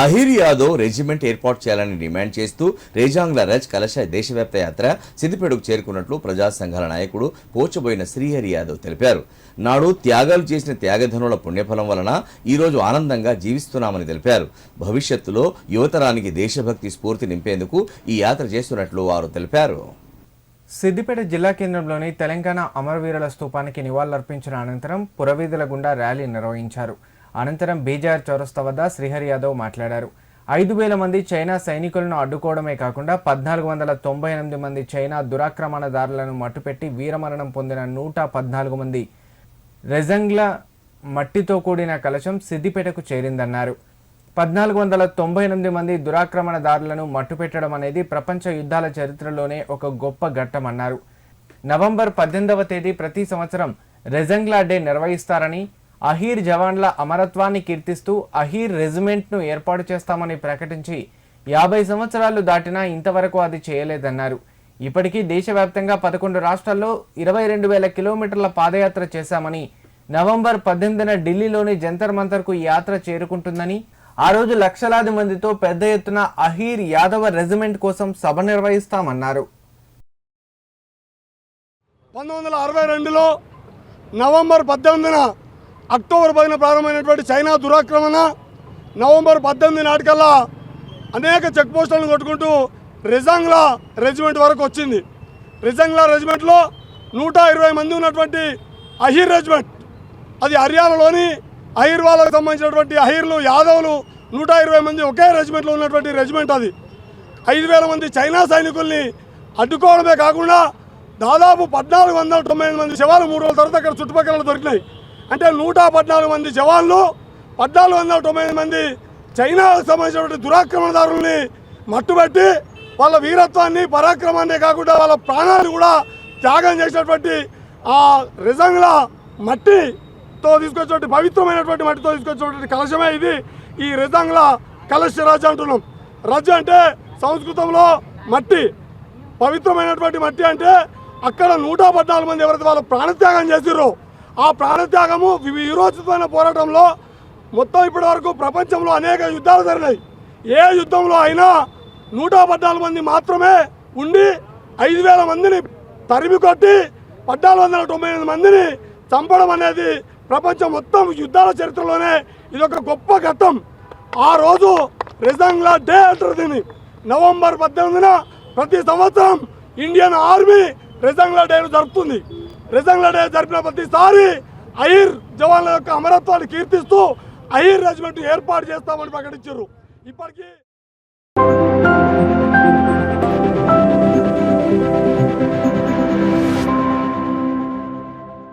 Ahir Yadav regiment ఏర్పాటు చేయాలని demand చేస్తూ రేజాంగ్ల రజ్ కలశ దేశవ్యాప్త యాత్ర సిద్దిపేటకు చేరుకున్నట్లు ప్రజా సంఘాల నాయకుడు పోచబోయిన శ్రీహరి యాదవ్ తెలిపారు. నాడు త్యాగాలు చేసిన త్యాగధనుల పుణ్యఫలం వలన ఈ రోజు ఆనందంగా జీవిస్తున్నామని తెలిపారు. భవిష్యత్తులో యువతరానికి దేశభక్తి స్ఫూర్తి నింపేందుకు ఈ యాత్ర చేస్తున్నట్లు వారు తెలిపారు. సిద్దిపేట జిల్లా కేంద్రంలోని తెలంగాణ అమరవీరుల స్థూపానికి నివాళులర్పించిన అనంతరం పురవీధుల గుండా ర్యాలీ నిర్వహించారు. అనంతరం బీజార్ చౌరస్తా వద్ద శ్రీహరి యాదవ్ మాట్లాడారు. ఐదు వేల మంది చైనా సైనికులను అడ్డుకోవడమే కాకుండా పద్నాలుగు వందల తొంభై ఎనిమిది మంది చైనా దురాక్రమణదారులను మట్టుపెట్టి వీరమరణం పొందిన నూట పద్నాలుగు మంది రెజంగ్ల మట్టితో కూడిన కలశం సిద్దిపేటకు చేరిందన్నారు. పద్నాలుగు వందల తొంభై ఎనిమిది మంది దురాక్రమణదారులను మట్టుపెట్టడం అనేది ప్రపంచ యుద్ధాల చరిత్రలోనే ఒక గొప్ప ఘట్టమన్నారు నవంబర్ పద్దెనిమిదవ తేదీ ప్రతి సంవత్సరం రెజంగ్లా డే నిర్వహిస్తారని అహీర్ జవాన్ల అమరత్వాన్ని కీర్తిస్తూ అహీర్ రెజిమెంట్ను ఏర్పాటు చేస్తామని ప్రకటించి యాభై సంవత్సరాలు దాటినా ఇంతవరకు అది చేయలేదన్నారు. ఇప్పటికీ దేశవ్యాప్తంగా పదకొండు రాష్ట్రాల్లో ఇరవై రెండు వేల కిలోమీటర్ల పాదయాత్ర చేశామని నవంబర్ పద్దెనిమిదిన ఢిల్లీలోని జంతర్ మంతర్కు ఈ యాత్ర చేరుకుంటుందని ఆ రోజు లక్షలాది మందితో పెద్ద ఎత్తున అహీర్ యాదవ రెజిమెంట్ కోసం సభ నిర్వహిస్తామన్నారు. పంతొమ్మిది వందల అరవై రెండులో నవంబర్ పద్దెనిమిదిన అక్టోబర్ పదిన ప్రారంభమైనటువంటి చైనా దురాక్రమణ నవంబర్ పద్దెనిమిది నాటికల్లా అనేక చెక్ పోస్టులను కొట్టుకుంటూ రిజంగ్లా రెజిమెంట్ వరకు వచ్చింది. రిజంగ్లా రెజిమెంట్లో నూట ఇరవై మంది ఉన్నటువంటి అహీర్ రెజిమెంట్. అది హర్యానాలోని అహీర్ వాళ్ళకు సంబంధించినటువంటి అహీర్లు యాదవులు నూట ఇరవై మంది ఒకే రెజిమెంట్లో ఉన్నటువంటి రెజిమెంట్ అది. ఐదు వేల మంది చైనా సైనికుల్ని అడ్డుకోవడమే కాకుండా దాదాపు పద్నాలుగు వందల తొంభై ఎనిమిది మంది శవాలు మూడు రోజుల తర్వాత అక్కడ చుట్టుపక్కల దొరికినాయి. అంటే నూట పద్నాలుగు మంది జవాన్లు పద్నాలుగు వందల తొంభై మంది చైనాకు సంబంధించినటువంటి దురాక్రమణదారుల్ని మట్టుబెట్టి వాళ్ళ వీరత్వాన్ని పరాక్రమాన్ని కాకుండా వాళ్ళ ప్రాణాన్ని కూడా త్యాగం చేసినటువంటి ఆ రిజంగ్ల మట్టితో తీసుకొచ్చినటువంటి పవిత్రమైనటువంటి మట్టితో తీసుకొచ్చినటువంటి కలశమే ఇది. ఈ రిజంగ్ల కలశ రజ అంటున్నాం. రజ అంటే సంస్కృతంలో మట్టి. పవిత్రమైనటువంటి మట్టి అంటే అక్కడ నూట పద్నాలుగు మంది ఎవరైతే వాళ్ళు ప్రాణత్యాగం చేసిర్రో ఆ ప్రాణత్యాగము విరోచితమైన పోరాటంలో మొత్తం ఇప్పటి వరకు ప్రపంచంలో అనేక యుద్ధాలు జరిగినాయి. ఏ యుద్ధంలో అయినా నూట పద్నాలుగు మంది మాత్రమే ఉండి ఐదు వేల మందిని తరిమి కొట్టి పద్నాలుగు వందల తొంభై ఎనిమిది మందిని చంపడం అనేది ప్రపంచం మొత్తం యుద్ధాల చరిత్రలోనే ఇది ఒక గొప్ప ఘట్టం. ఆ రోజు రిజంగ్లా డే అంటారు దీన్ని. నవంబర్ పద్దెనిమిదిన ప్రతి సంవత్సరం ఇండియన్ ఆర్మీ రిజంగ్లా డేను జరుపుతుంది. రిజంగ్లడే జరిపిన ప్రతిసారి ఐర్ జవాన్ల యొక్క అమరత్వాన్ని కీర్తిస్తూ ఐర్ రెజిమెంట్ ఏర్పాటు చేస్తామని ప్రకటించారు. ఇప్పటికీ